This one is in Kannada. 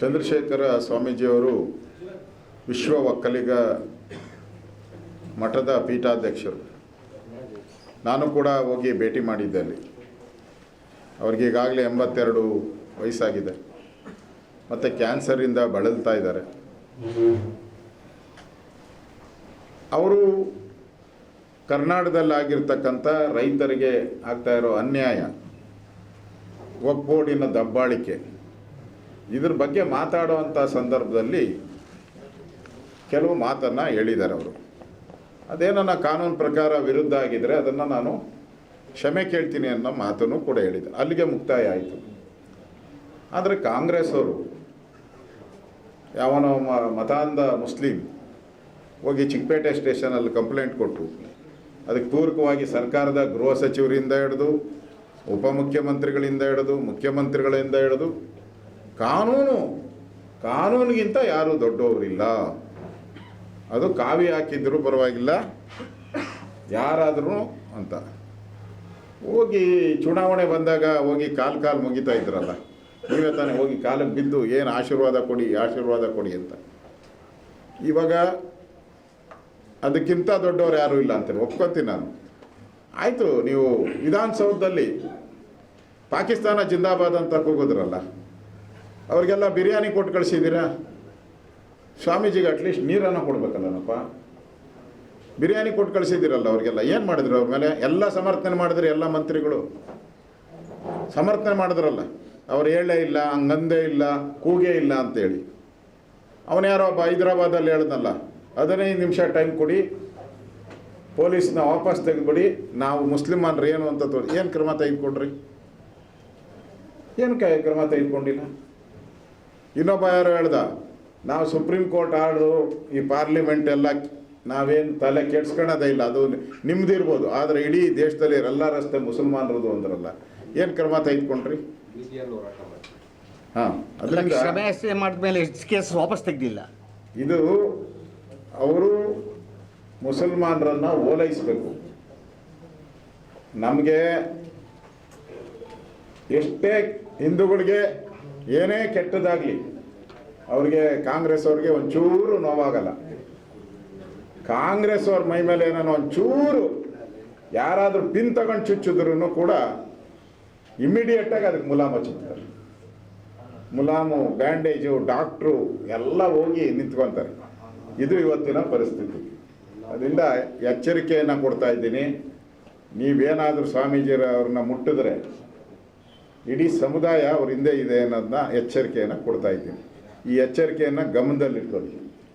ಚಂದ್ರಶೇಖರ ಸ್ವಾಮೀಜಿಯವರು ವಿಶ್ವ ಒಕ್ಕಲಿಗ ಮಠದ ಪೀಠಾಧ್ಯಕ್ಷರು. ನಾನು ಕೂಡ ಹೋಗಿ ಭೇಟಿ ಮಾಡಿದ್ದೆ ಅಲ್ಲಿ. ಅವ್ರಿಗೆ ಈಗಾಗಲೇ ಎಂಬತ್ತೆರಡು ವಯಸ್ಸಾಗಿದೆ. ಮತ್ತು ಕ್ಯಾನ್ಸರಿಂದ ಬಳಲ್ತಾ ಇದ್ದಾರೆ. ಅವರು ಕರ್ನಾಟಕದಲ್ಲಾಗಿರ್ತಕ್ಕಂಥ ರೈತರಿಗೆ ಆಗ್ತಾ ಇರೋ ಅನ್ಯಾಯ ಒಗ್ಬೋಡಿನ ದಬ್ಬಾಳಿಕೆ. ಇದ್ರ ಬಗ್ಗೆ ಮಾತಾಡುವಂಥ ಸಂದರ್ಭದಲ್ಲಿ ಕೆಲವು ಮಾತನ್ನು ಹೇಳಿದ್ದಾರೆ ಅವರು. ಅದೇ ನನ್ನ ಕಾನೂನು ಪ್ರಕಾರ ವಿರುದ್ಧ ಆಗಿದ್ದರೆ ಅದನ್ನು ನಾನು ಕ್ಷಮೆ ಕೇಳ್ತೀನಿ ಅನ್ನೋ ಮಾತನ್ನು ಕೂಡ ಹೇಳಿದೆ ಅಲ್ಲಿಗೆ ಮುಕ್ತಾಯ ಆಯಿತು. ಆದರೆ ಕಾಂಗ್ರೆಸ್ ಅವರು, ಯಾವನೋ ಮತಾಂಧ ಮುಸ್ಲಿಂ ಹೋಗಿ ಚಿಕ್ಕಪೇಟೆ ಸ್ಟೇಷನಲ್ಲಿ ಕಂಪ್ಲೇಂಟ್ ಕೊಟ್ಟರು ಅದಕ್ಕೆ ಪೂರಕವಾಗಿ ಸರ್ಕಾರದ ಗೃಹ ಸಚಿವರಿಂದ ಹಿಡಿದು ಉಪಮುಖ್ಯಮಂತ್ರಿಗಳಿಂದ ಹಿಡಿದು ಮುಖ್ಯಮಂತ್ರಿಗಳಿಂದ ಹಿಡಿದು ಕಾನೂನು, ಕಾನೂನಿಗಿಂತ ಯಾರೂ ದೊಡ್ಡವರಿಲ್ಲ. ಅದು ಕಾವಿ ಹಾಕಿದ್ರು ಪರವಾಗಿಲ್ಲ. ಯಾರಾದರೂ ಅಂತ. ಹೋಗಿ ಚುನಾವಣೆ ಬಂದಾಗ ಹೋಗಿ ಕಾಲು ಕಾಲು ಮುಗಿತಾ ಇದ್ರಲ್ಲ. ನೀವೇ ತಾನೇ ಹೋಗಿ ಕಾಲಕ್ಕೆ ಬಿದ್ದು ಏನು ಆಶೀರ್ವಾದ ಕೊಡಿ ಆಶೀರ್ವಾದ ಕೊಡಿ ಅಂತ. ಇವಾಗ ಅದಕ್ಕಿಂತ ದೊಡ್ಡವ್ರು ಯಾರೂ ಇಲ್ಲ ಅಂತೇಳಿ ಒಪ್ಕೊತೀನಿ ನಾನು. ಆಯಿತು, ನೀವು ವಿಧಾನಸೌಧದಲ್ಲಿ ಪಾಕಿಸ್ತಾನ ಜಿಂದಾಬಾದ್ ಅಂತ ಕೂಗಿದ್ರಲ್ಲ ಅವ್ರಿಗೆಲ್ಲ ಬಿರಿಯಾನಿ ಕೊಟ್ಟು ಕಳಿಸಿದ್ದೀರಾ? ಸ್ವಾಮೀಜಿಗೆ ಅಟ್ಲೀಸ್ಟ್ ನೀರನ್ನು ಕೊಡ್ಬೇಕಲ್ಲನಪ್ಪ. ಬಿರಿಯಾನಿ ಕೊಟ್ಟು ಕಳಿಸಿದ್ದೀರಲ್ಲ ಅವ್ರಿಗೆಲ್ಲ. ಏನು ಮಾಡಿದ್ರು ಅವ್ರ ಮೇಲೆ? ಎಲ್ಲ ಸಮರ್ಥನೆ ಮಾಡಿದ್ರು ಎಲ್ಲ ಮಂತ್ರಿಗಳು. ಸಮರ್ಥನೆ ಮಾಡಿದ್ರಲ್ಲ. ಅವ್ರು ಹೇಳೇ ಇಲ್ಲ, ಹಂಗಂದೇ ಇಲ್ಲ, ಕೂಗೇ ಇಲ್ಲ ಅಂತೇಳಿ. ಅವನು ಯಾರೋ ಒಬ್ಬ ಹೈದರಾಬಾದಲ್ಲಿ ಹೇಳ್ದಲ್ಲ, ಹದಿನೈದು ನಿಮಿಷ ಟೈಮ್ ಕೊಡಿ, ಪೊಲೀಸ್ನ ವಾಪಸ್ ತೆಗೆದ್ಬಿಡಿ, ನಾವು ಮುಸ್ಲಿಮಾನ್ರು ಏನು ಅಂತ ತೋರಿ ಏನು ಕ್ರಮ ತೆಗೆದುಕೊಡ್ರಿ? ಏನು ಕ್ರಮ ತೆಗೆದುಕೊಂಡಿಲ್ಲ? ಇನ್ನೊಬ್ಬ ಯಾರು ಹೇಳ್ದ ನಾವು ಸುಪ್ರೀಂ ಕೋರ್ಟ್ ಆರ್ಡ್ರು ಈ ಪಾರ್ಲಿಮೆಂಟ್ ಎಲ್ಲ ನಾವೇನು ತಲೆ ಕೆಡ್ಸ್ಕೊಳ್ಳೋದೇ ಇಲ್ಲ ಅದು ನಿಮ್ಮದಿರ್ಬೋದು ಆದರೆ ಇಡೀ ದೇಶದಲ್ಲಿ ಎಲ್ಲ ರಸ್ತೆ ಮುಸಲ್ಮಾನರದು ಅಂದ್ರಲ್ಲ. ಏನು ಕ್ರಮ ತೆಗೆದುಕೊಂಡ್ರಿ? ಹಾಂ ಅದರಿಂದ ಮಾಡಿದ್ಮೇಲೆ ಕೇಸ್ ವಾಪಸ್ ತೆಗ್ದಿಲ್ಲ. ಇದು ಅವರು ಮುಸಲ್ಮಾನರನ್ನು ಓಲೈಸಬೇಕು. ನಮಗೆ ಎಷ್ಟೇ ಹಿಂದೂಗಳಿಗೆ ಏನೇ ಕೆಟ್ಟದಾಗ್ಲಿ, ಅವ್ರಿಗೆ ಕಾಂಗ್ರೆಸ್ ಅವ್ರಿಗೆ ಒಂಚೂರು ನೋವಾಗಲ್ಲ. ಕಾಂಗ್ರೆಸ್ ಅವ್ರ ಮೈ ಮೇಲೆ ಏನೋ ಒಂಚೂರು ಯಾರಾದರೂ ಪಿನ್ ತಗೊಂಡು ಚುಚ್ಚಿದ್ರು ಕೂಡ ಇಮ್ಮಿಡಿಯೇಟಾಗಿ ಅದಕ್ಕೆ ಮುಲಾಮ ಹಚ್ಚುತ್ತಾರೆ. ಮುಲಾಮು, ಬ್ಯಾಂಡೇಜು, ಡಾಕ್ಟ್ರು ಎಲ್ಲ ಹೋಗಿ ನಿಂತ್ಕೊತಾರೆ. ಇದು ಇವತ್ತಿನ ಪರಿಸ್ಥಿತಿ. ಅದರಿಂದ ಎಚ್ಚರಿಕೆಯನ್ನು ಕೊಡ್ತಾ ಇದ್ದೀನಿ. ನೀವೇನಾದರೂ ಸ್ವಾಮೀಜಿಯವ್ರನ್ನ ಮುಟ್ಟಿದ್ರೆ ಇಡೀ ಸಮುದಾಯ ಅವ್ರ ಹಿಂದೆ ಇದೆ ಅನ್ನೋದನ್ನ ಎಚ್ಚರಿಕೆಯನ್ನು ಕೊಡ್ತಾ ಇದ್ದೀನಿ ಈ ಎಚ್ಚರಿಕೆಯನ್ನು ಗಮನದಲ್ಲಿಟ್ಕೊಳ್ಳಿ.